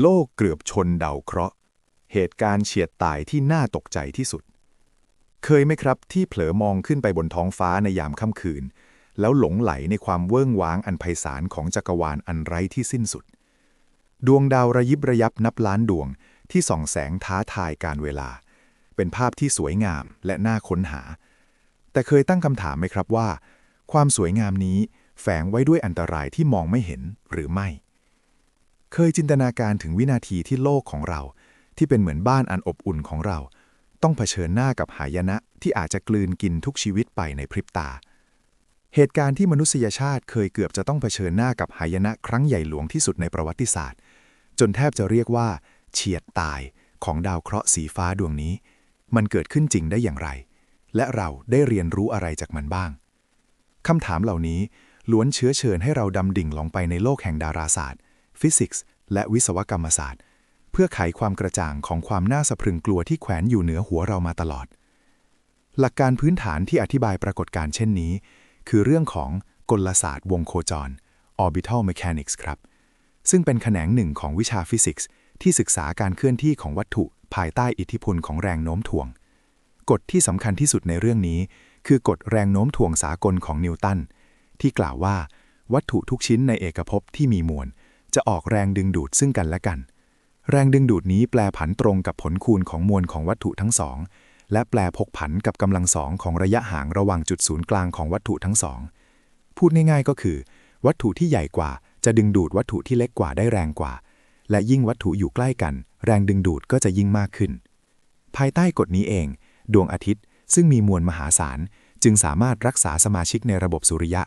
โลกเกือบชนดาวเคราะห์ เหตุการณ์เฉียดตายที่น่าตกใจที่สุด เคยไหมครับที่เผลอมองขึ้นไปบนท้องฟ้าในยามค่ำคืน แล้วหลงไหลในความเวิ้งว้างอันไพศาลของจักรวาลอันไร้ที่สิ้นสุด ดวงดาวระยิบระยับนับล้านดวงที่ส่องแสงท้าทายการเวลา เป็นภาพที่สวยงามและน่าค้นหา แต่เคยตั้งคำถามไหมครับว่า ความสวยงามนี้แฝงไว้ด้วยอันตรายที่มองไม่เห็นหรือไม่ เคยจินตนาการถึงวินาทีที่โลกของเรา ที่เป็นเหมือนบ้านอันอบอุ่นของเรา ต้องเผชิญหน้ากับหายนะที่อาจจะกลืนกินทุกชีวิตไปในพริบตา เหตุการณ์ที่มนุษยชาติเคยเกือบจะต้องเผชิญหน้ากับหายนะครั้งใหญ่หลวงที่สุดในประวัติศาสตร์ จนแทบจะเรียกว่า เฉียดตายของดาวเคราะห์สีฟ้าดวงนี้ มันเกิดขึ้นจริงได้อย่างไร และเราได้เรียนรู้อะไรจากมันบ้างคำถามเหล่านี้ล้วนเชื้อเชิญให้เราดำดิ่งลงไปในโลกแห่งดาราศาสตร์ ฟิสิกส์ และวิศวกรรมศาสตร์ เพื่อไขความกระจ่างของความน่าสะพรึงกลัวที่แขวนอยู่เหนือหัวเรามาตลอด หลักการพื้นฐานที่อธิบายปรากฏการณ์เช่นนี้ คือเรื่องของกลศาสตร์วงโคจร orbital mechanics ครับ ซึ่งเป็นแขนงหนึ่งของวิชาฟิสิกส์ที่ศึกษาการเคลื่อนที่ของวัตถุภายใต้อิทธิพลของแรงโน้มถ่วง กฎที่สำคัญที่สุดในเรื่องนี้ คือกฎแรงโน้มถ่วงสากลของนิวตันที่กล่าวว่า วัตถุทุกชิ้นในเอกภพที่มีมวล จะออกแรงดึงดูดซึ่งกันและกัน แรงดึงดูดนี้แปลผันตรงกับผลคูณของมวลของวัตถุทั้งสอง และแปลพกผันกับกำลังสองของระยะห่างระหว่างจุดศูนย์กลางของวัตถุทั้งสอง พูดง่ายๆก็คือ วัตถุที่ใหญ่กว่าจะดึงดูดวัตถุที่เล็กกว่าได้แรงกว่า และยิ่งวัตถุอยู่ใกล้กัน แรงดึงดูดก็จะยิ่งมากขึ้น ภายใต้กฎนี้เอง ดวงอาทิตย์ ซึ่งมีมวลมหาศาลจึงสามารถรักษาสมาชิกในระบบสุริยะ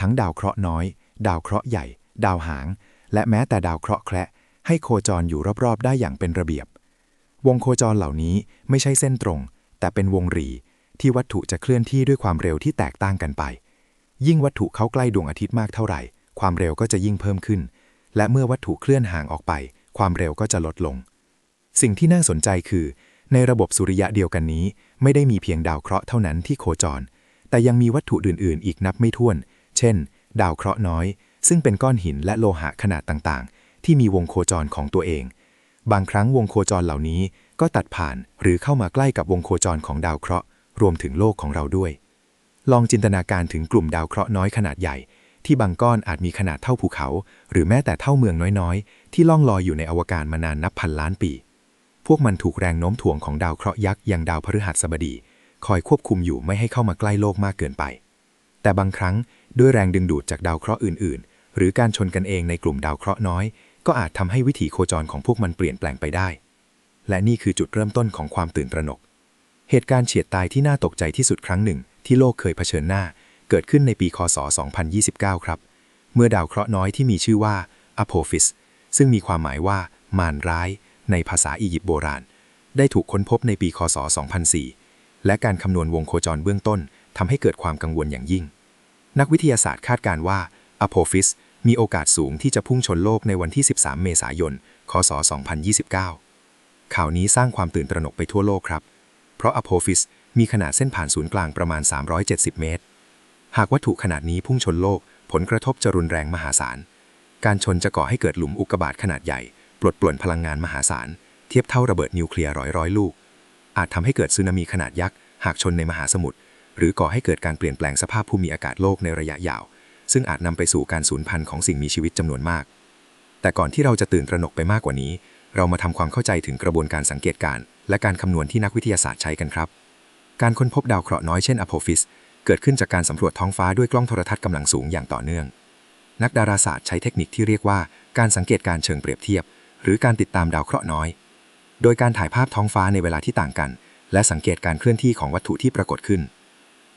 ทั้งดาวเคราะห์น้อย ดาวเคราะห์ใหญ่ ดาวหาง และแม้แต่ดาวเคราะห์แคระให้โคจรอยู่รอบๆ ได้อย่างเป็นระเบียบ วงโคจรเหล่านี้ไม่ใช่เส้นตรง แต่เป็นวงรีที่วัตถุจะเคลื่อนที่ด้วยความเร็วที่แตกต่างกันไป ยิ่งวัตถุเข้าใกล้ดวงอาทิตย์มากเท่าไหร่ ความเร็วก็จะยิ่งเพิ่มขึ้น และเมื่อวัตถุเคลื่อนห่างออกไป ความเร็วก็จะลดลง สิ่งที่น่าสนใจคือ ในระบบสุริยะเดียวกันนี้ ไม่ได้มีเพียงดาวเคราะห์เท่านั้นที่โคจร แต่ยังมีวัตถุอื่น ๆ อีกนับไม่ถ้วน เช่น ดาวเคราะห์น้อย ซึ่งเป็นก้อนหินและโลหะขนาดต่างๆ ที่มีวงโคจรของตัวเอง บางครั้งวงโคจรเหล่านี้ก็ตัดผ่านหรือเข้ามาใกล้กับวงโคจรของดาวเคราะห์ รวมถึงโลกของเราด้วย ลองจินตนาการถึงกลุ่มดาวเคราะห์น้อยขนาดใหญ่ ที่บางก้อนอาจมีขนาดเท่าภูเขา หรือแม้แต่เท่าเมืองน้อยๆ ที่ล่องลอยอยู่ในอวกาศมานานนับพันล้านปี พวกมันถูกแรงโน้มถ่วงของดาวเคราะห์ยักษ์อย่างดาวพฤหัสบดี คอยควบคุมอยู่ไม่ให้เข้ามาใกล้โลกมากเกินไป แต่บางครั้งด้วยแรงดึงดูดจากดาวเคราะห์อื่นๆ หรือการชนกันเองในกลุ่มดาวเคราะห์น้อย ก็อาจทำให้วิถีโคจรของพวกมันเปลี่ยนแปลงไปได้ และนี่คือจุดเริ่มต้นของความตื่นตระหนก เหตุการณ์เฉียดตายที่น่าตกใจที่สุดครั้งหนึ่ง ที่โลกเคยเผชิญหน้า เกิดขึ้นในปีคศ 2029 ครับ เมื่อดาวเคราะห์น้อยที่มีชื่อว่าอโพฟิสซึ่งมีความหมายว่ามารร้าย ในภาษาอียิปต์โบราณ ได้ถูกค้นพบในปีคศ 2004 และการคำนวณวงโคจรเบื้องต้นทำให้เกิดความกังวลอย่างยิ่ง นักวิทยาศาสตร์คาดการณ์ว่า อโพฟิสมีโอกาสสูงที่จะพุ่งชนโลกในวันที่ 13 เมษายน คศ 2029 ข่าวนี้สร้างความตื่นตระหนกไปทั่วโลกครับ เพราะอโพฟิสมีขนาดเส้นผ่านศูนย์กลางประมาณ 370 เมตร หากวัตถุขนาดนี้พุ่งชนโลก ผลกระทบจะรุนแรงมหาศาล การชนจะก่อให้เกิดหลุมอุกกาบาตขนาดใหญ่ ปลดปล่นพลังงานมหาศาล เทียบเท่าระเบิดนิวเคลียร์ร้อยร้อยลูก อาจทำให้เกิดสึนามิขนาดยักษ์ หากชนในมหาสมุทร หรือก่อให้เกิดการเปลี่ยนแปลงสภาพภูมิอากาศโลกในระยะยาว ซึ่งอาจนำไปสู่การสูญพันธุ์ของสิ่งมีชีวิตจำนวนมาก แต่ก่อนที่เราจะตื่นตระหนกไปมากกว่านี้ เรามาทำความเข้าใจถึงกระบวนการสังเกตการณ์และการคำนวณที่นักวิทยาศาสตร์ใช้กันครับ การค้นพบดาวเคราะห์น้อยเช่นอโพฟิสเกิดขึ้นจากการสำรวจท้องฟ้าด้วยกล้องโทรทัศน์กำลังสูงอย่างต่อเนื่อง นักดาราศาสตร์ใช้เทคนิคที่เรียกว่าการสังเกตการเชิงเปรียบเทียบ หรือการติดตามดาวเคราะห์น้อย โดยการถ่ายภาพท้องฟ้าในเวลาที่ต่างกัน และสังเกตการเคลื่อนที่ของวัตถุที่ปรากฏขึ้น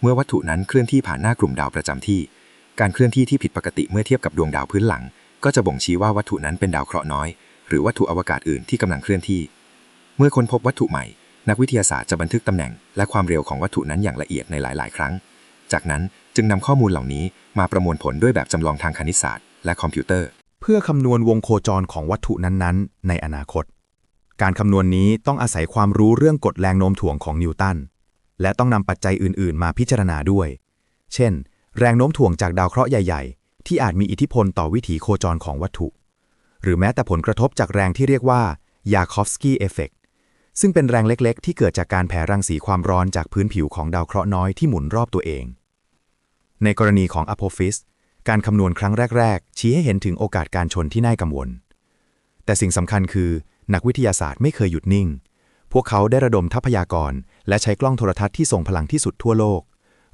เมื่อวัตถุนั้นเคลื่อนที่ผ่านหน้ากลุ่มดาวประจำที่ การเคลื่อนที่ที่ผิดปกติเมื่อเทียบกับดวงดาวพื้นหลัง ก็จะบ่งชี้ว่าวัตถุนั้นเป็นดาวเคราะห์น้อย หรือวัตถุอวกาศอื่นที่กำลังเคลื่อนที่ เมื่อค้นพบวัตถุใหม่ นักวิทยาศาสตร์จะบันทึกตำแหน่ง และความเร็วของวัตถุนั้นอย่างละเอียดในหลาย ๆ ครั้ง จากนั้นจึงนำข้อมูลเหล่านี้มาประมวลผลด้วยแบบจำลองทางคณิตศาสตร์ และคอมพิวเตอร์ เพื่อคำนวณวงโคจรของวัตถุนั้น ๆ ในอนาคต การคำนวณนี้ต้องอาศัยความรู้เรื่องกฎแรงโน้มถ่วงของนิวตัน และต้องนำปัจจัยอื่น ๆ มาพิจารณาด้วย เช่น แรงโน้มถ่วงจากดาวเคราะห์ใหญ่ ๆ ที่อาจมีอิทธิพลต่อวิถีโคจรของวัตถุ หรือแม้แต่ผลกระทบจากแรงที่เรียกว่ายาคอฟสกี้เอฟเฟกซึ่งเป็นแรงเล็ก ๆ ที่เกิดจากการแผ่รังสีความร้อนจากพื้นผิวของดาวเคราะห์น้อยที่หมุนรอบตัวเอง ในกรณีของอโพฟิสการคำนวณครั้งแรก ๆ ชี้ให้เห็นถึงโอกาสการชนที่น่ากังวล แต่สิ่งสำคัญคือ นักวิทยาศาสตร์ไม่เคยหยุดนิ่ง พวกเขาได้ระดมทรัพยากร และใช้กล้องโทรทัศน์ที่ส่งพลังที่สุดทั่วโลก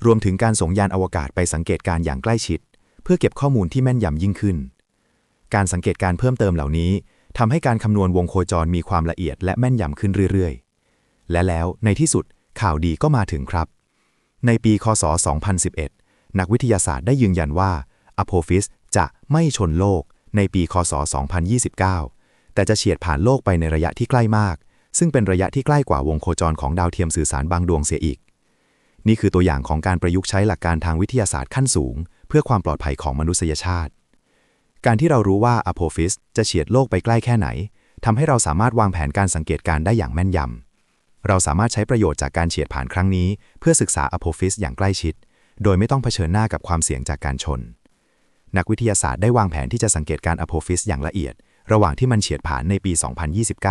รวมถึงการส่งยานอวกาศไปสังเกตการอย่างใกล้ชิด เพื่อเก็บข้อมูลที่แม่นยำยิ่งขึ้น การสังเกตการเพิ่มเติมเหล่านี้ทำให้การคำนวณวงโคจรมีความละเอียดและแม่นยำขึ้นเรื่อยๆ และแล้วในที่สุดข่าวดีก็มาถึงครับ ในปีคศ 2011 นักวิทยาศาสตร์ได้ยืนยันว่าอโพฟิสจะไม่ชนโลกในปีคศ 2029 แต่จะเฉียดผ่านโลกไปในระยะที่ใกล้มาก ซึ่งเป็นระยะที่ใกล้กว่าวงโคจรของดาวเทียมสื่อสารบางดวงเสียอีก นี่คือตัวอย่างของการประยุกต์ใช้หลักการทางวิทยาศาสตร์ขั้นสูง เพื่อความปลอดภัยของมนุษยชาติ การที่เรารู้ว่าอโพฟิสจะเฉียดโลกไปใกล้แค่ไหนทำให้เราสามารถวางแผนการสังเกตการได้อย่างแม่นยำเราสามารถใช้ประโยชน์จากการเฉียดผ่านครั้งนี้ เพื่อศึกษาอโพฟิสอย่างใกล้ชิด โดยไม่ต้องเผชิญหน้ากับความเสี่ยงจากการชน นักวิทยาศาสตร์ได้วางแผนที่จะสังเกตการอโพฟิสอย่างละเอียด ระหว่างที่มันเฉียดผ่านในปี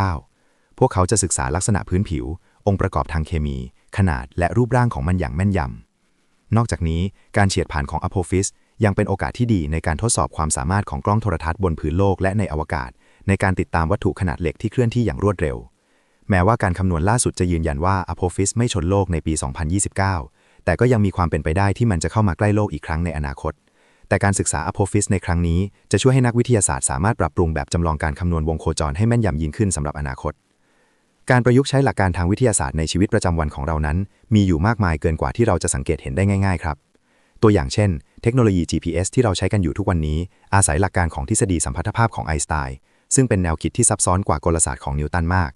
2029 พวกเขาจะศึกษาลักษณะพื้นผิว องค์ประกอบทางเคมี ขนาดและรูปร่างของมันอย่างแม่นยำ นอกจากนี้การเฉียดผ่านของอโพฟิสยังเป็นโอกาสที่ดีในการทดสอบความสามารถของกล้องโทรทัศน์บนพื้นโลกและในอวกาศ ในการติดตามวัตถุขนาดเล็กที่เคลื่อนที่อย่างรวดเร็ว แม้ว่าการคำนวณล่าสุดจะยืนยันว่าอโพฟิสไม่ชนโลกในปี 2029 แต่ก็ยังมีความเป็นไปได้ที่มันจะเข้ามาใกล้โลกอีกครั้งในอนาคต แต่การศึกษาอโพฟิสในครั้งนี้จะช่วยให้นักวิทยาศาสตร์สามารถปรับปรุงแบบจำลองการคำนวณวงโคจรให้แม่นยำยิ่งขึ้นสำหรับอนาคต การประยุกต์ใช้หลักการทางวิทยาศาสตร์ในชีวิตประจำวันของเรานั้น มีอยู่มากมายเกินกว่าที่เราจะสังเกตเห็นได้ง่าย ๆ ครับ ตัวอย่างเช่น เทคโนโลยี GPS ที่เราใช้กันอยู่ทุกวันนี้ อาศัยหลักการของทฤษฎีสัมพัทธภาพของไอน์สไตน์ซึ่งเป็นแนวคิดที่ซับซ้อนกว่ากลศาสตร์ของนิวตันมาก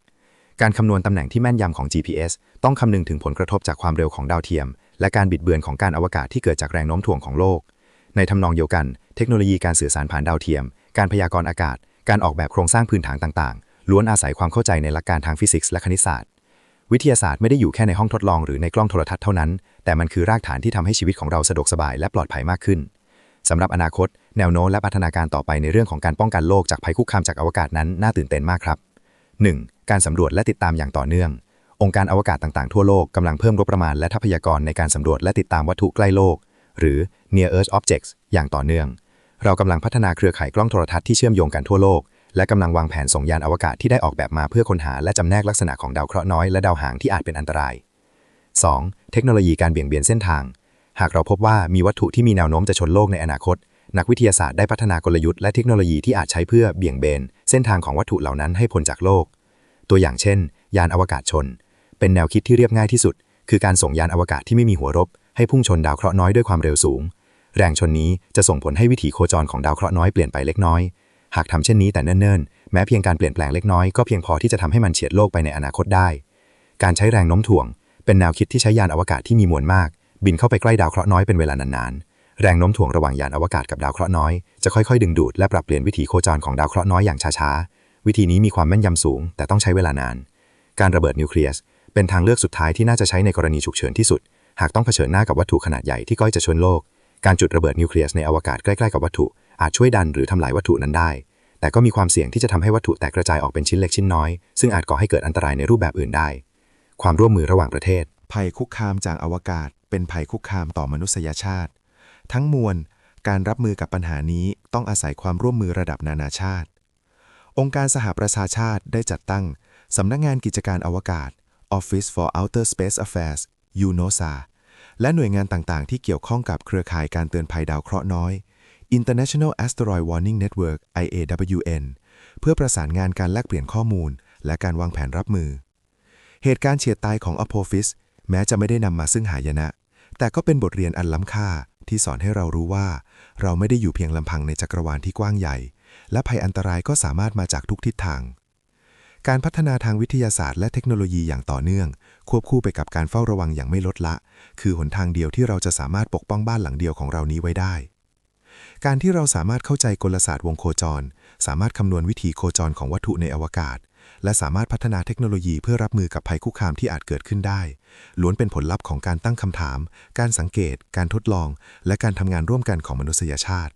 การคำนวณตำแหน่งที่แม่นยำของ GPS ต้องคำนึงถึงผลกระทบจากความเร็วของดาวเทียม และการบิดเบือนของการอวกาศที่เกิดจากแรงโน้มถ่วงของโลก ในทำนองเดียวกัน เทคโนโลยีการสื่อสารผ่านดาวเทียม การพยากรณ์อากาศ การออกแบบโครงสร้างพื้นฐานต่างๆ ล้วนอาศัยความเข้าใจในหลักการทางฟิสิกส์และคณิตศาสตร์ วิทยาศาสตร์ไม่ได้อยู่แค่ในห้องทดลองหรือในกล้องโทรทัศน์เท่านั้น แต่มันคือรากฐานที่ทำให้ชีวิตของเราสะดวกสบายและปลอดภัยมากขึ้นสำหรับอนาคต แนวโน้มและพัฒนาการต่อไปในเรื่องของการป้องกันโลกจากภัยคุกคามจากอวกาศนั้นน่าตื่นเต้นมากครับ 1. การสำรวจและติดตามอย่างต่อเนื่อง องค์การอวกาศต่างๆทั่วโลกกำลังเพิ่มงบประมาณและทรัพยากรในการสำรวจและติดตามวัตถุใกล้โลก หรือ Near Earth Objects อย่างต่อเนื่อง เรากำลังพัฒนาเครือข่ายกล้องโทรทัศน์ที่เชื่อมโยงกันทั่วโลก และกำลังวางแผนส่งยานอวกาศที่ได้ออกแบบมาเพื่อค้นหาและจำแนกลักษณะของดาวเคราะห์น้อยและดาวหางที่อาจเป็นอันตราย 2. เทคโนโลยีการเบี่ยงเบนเส้นทาง หากเราพบว่ามีวัตถุที่มีแนวโน้มจะชนโลกในอนาคต นักวิทยาศาสตร์ได้พัฒนากลยุทธ์และเทคโนโลยีที่อาจใช้เพื่อเบี่ยงเบน เส้นทางของวัตถุเหล่านั้นให้พ้นจากโลก ตัวอย่างเช่น ยานอวกาศชน เป็นแนวคิดที่เรียบง่ายที่สุด คือการส่งยานอวกาศที่ไม่มีหัวรบ ให้พุ่งชนดาวเคราะห์น้อยด้วยความเร็วสูง แรงชนนี้จะส่งผลให้วิถีโคจรของดาวเคราะห์น้อยเปลี่ยนไปเล็กน้อย หากทำเช่นนี้แต่เนิ่นๆ แม้เพียงการเปลี่ยนแปลงเล็กน้อยก็เพียงพอที่จะทำให้มันเฉียดโลกไปในอนาคตได้ การใช้แรงโน้มถ่วง เป็นแนวคิดที่ใช้ยานอวกาศที่มีมวลมาก บินเข้าไปใกล้ดาวเคราะห์น้อยเป็นเวลานานๆ แรงโน้มถ่วงระหว่างยานอวกาศกับดาวเคราะห์น้อยจะค่อยๆ ดึงดูดและปรับเปลี่ยนวิถีโคจรของดาวเคราะห์น้อยอย่างช้าๆ วิธีนี้มีความแม่นยำสูง แต่ต้องใช้เวลานาน การระเบิดนิวเคลียสเป็นทางเลือกสุดท้ายที่น่าจะใช้ในกรณีฉุกเฉินที่สุด หากต้องเผชิญหน้ากับวัตถุขนาดใหญ่ที่ก้อยจะชนโลก การจุดระเบิดนิวเคลียสในอวกาศใกล้ๆกับวัตถุ อาจช่วยดันหรือทำลายวัตถุนั้นได้ แต่ก็มีความเสี่ยงที่จะทำให้วัตถุแตกกระจายออกเป็นชิ้นเล็กชิ้นน้อย ซึ่งอาจก่อให้เกิดอันตรายในรูปแบบอื่นได้ ความร่วมมือระหว่างประเทศ ภัยคุกคามจากอวกาศ เป็นภัยคุกคามต่อมนุษยชาติ ทั้งมวล การรับมือกับปัญหานี้ต้องอาศัยความร่วมมือระดับนานาชาติ องค์การสหประชาชาติได้จัดตั้งสำนักงานกิจการอวกาศ Office for Outer Space Affairs UNOSA และหน่วยงานต่าง ๆ ที่เกี่ยวข้องกับเครือข่ายการเตือนภัยดาวเคราะห์น้อย International Asteroid Warning Network IAWN เพื่อประสานงานการแลกเปลี่ยนข้อมูล และการวางแผนรับมือ เหตุการณ์เฉียดตายของอโพฟิสแม้จะไม่ได้นำมาซึ่งหายนะ แต่ก็เป็นบทเรียนอันล้ำค่าที่สอนให้เรารู้ว่า เราไม่ได้อยู่เพียงลำพังในจักรวาลที่กว้างใหญ่ และภัยอันตรายก็สามารถมาจากทุกทิศทาง การพัฒนาทางวิทยาศาสตร์และเทคโนโลยีอย่างต่อเนื่อง ควบคู่ไปกับการเฝ้าระวังอย่างไม่ลดละ คือหนทางเดียวที่เราจะสามารถปกป้องบ้านหลังเดียวของเรานี้ไว้ได้ การที่เราสามารถเข้าใจกลศาสตร์วงโคจร สามารถคำนวณวิถีโคจรของวัตถุในอวกาศ และสามารถพัฒนาเทคโนโลยีเพื่อรับมือกับภัยคุกคามที่อาจเกิดขึ้นได้ ล้วนเป็นผลลัพธ์ของการตั้งคำถาม การสังเกต การทดลอง และการทำงานร่วมกันของมนุษยชาติ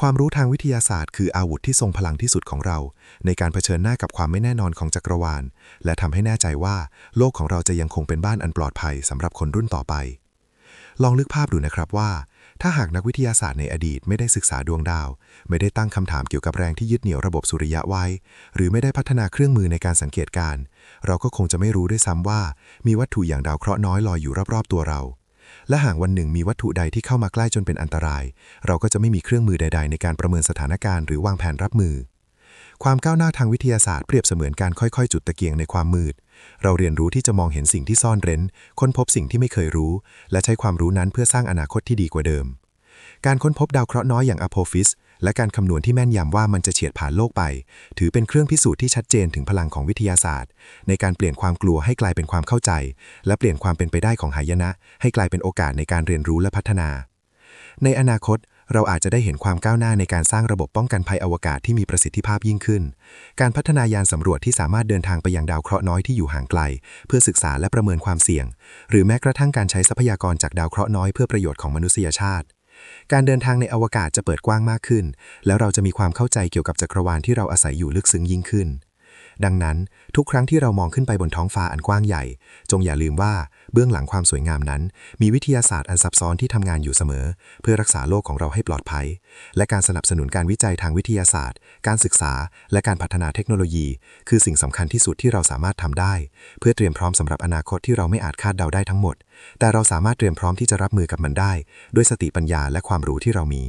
ความรู้ทางวิทยาศาสตร์ คืออาวุธที่ทรงพลังที่สุดของเรา ในการเผชิญหน้ากับความไม่แน่นอนของจักรวาล และทำให้แน่ใจว่า โลกของเราจะยังคงเป็นบ้านอันปลอดภัยสำหรับคนรุ่นต่อไปลองนึกภาพดูนะครับว่า ถ้าหากนักวิทยาศาสตร์ในอดีตไม่ได้ศึกษาดวงดาว ไม่ได้ตั้งคำถามเกี่ยวกับแรงที่ยึดเหนี่ยวระบบสุริยะไว้ หรือไม่ได้พัฒนาเครื่องมือในการสังเกตการ เราก็คงจะไม่รู้ด้วยซ้ำว่า มีวัตถุอย่างดาวเคราะห์น้อยลอยอยู่รอบๆตัวเรา และหากวันหนึ่งมีวัตถุใดที่เข้ามาใกล้จนเป็นอันตราย เราก็จะไม่มีเครื่องมือใด ๆ ในการประเมินสถานการณ์หรือวางแผนรับมือ ความก้าวหน้าทางวิทยาศาสตร์เปรียบเสมือนการค่อยๆ จุดตะเกียงในความมืด เราเรียนรู้ที่จะมองเห็นสิ่งที่ซ่อนเร้น ค้นพบสิ่งที่ไม่เคยรู้ และใช้ความรู้นั้นเพื่อสร้างอนาคตที่ดีกว่าเดิม การค้นพบดาวเคราะห์น้อยอย่างอโพฟิส และการคำนวณที่แม่นยำว่ามันจะเฉียดผ่านโลกไป ถือเป็นเครื่องพิสูจน์ที่ชัดเจนถึงพลังของวิทยาศาสตร์ ในการเปลี่ยนความกลัวให้กลายเป็นความเข้าใจ และเปลี่ยนความเป็นไปได้ของหายนะ ให้กลายเป็นโอกาสในการเรียนรู้และพัฒนา ในอนาคต เราอาจจะได้เห็นความก้าวหน้าในการสร้างระบบป้องกันภัยอวกาศที่มีประสิทธิภาพยิ่งขึ้น การพัฒนายานสำรวจที่สามารถเดินทางไปยังดาวเคราะห์น้อยที่อยู่ห่างไกล เพื่อศึกษาและประเมินความเสี่ยง หรือแม้กระทั่งการใช้ทรัพยากรจากดาวเคราะห์น้อยเพื่อประโยชน์ของมนุษยชาติ การเดินทางในอวกาศจะเปิดกว้างมากขึ้น แล้วเราจะมีความเข้าใจเกี่ยวกับจักรวาลที่เราอาศัยอยู่ลึกซึ้งยิ่งขึ้น ดังนั้นทุกครั้งที่เรามองขึ้นไปบนท้องฟ้าอันกว้างใหญ่ จงอย่าลืมว่าเบื้องหลังความสวยงามนั้น มีวิทยาศาสตร์อันซับซ้อนที่ทำงานอยู่เสมอ เพื่อรักษาโลกของเราให้ปลอดภัย และการสนับสนุนการวิจัยทางวิทยาศาสตร์ การศึกษา และการพัฒนาเทคโนโลยี คือสิ่งสำคัญที่สุดที่เราสามารถทำได้ เพื่อเตรียมพร้อมสำหรับอนาคตที่เราไม่อาจคาดเดาได้ทั้งหมด แต่เราสามารถเตรียมพร้อมที่จะรับมือกับมันได้ ด้วยสติปัญญาและความรู้ที่เรามี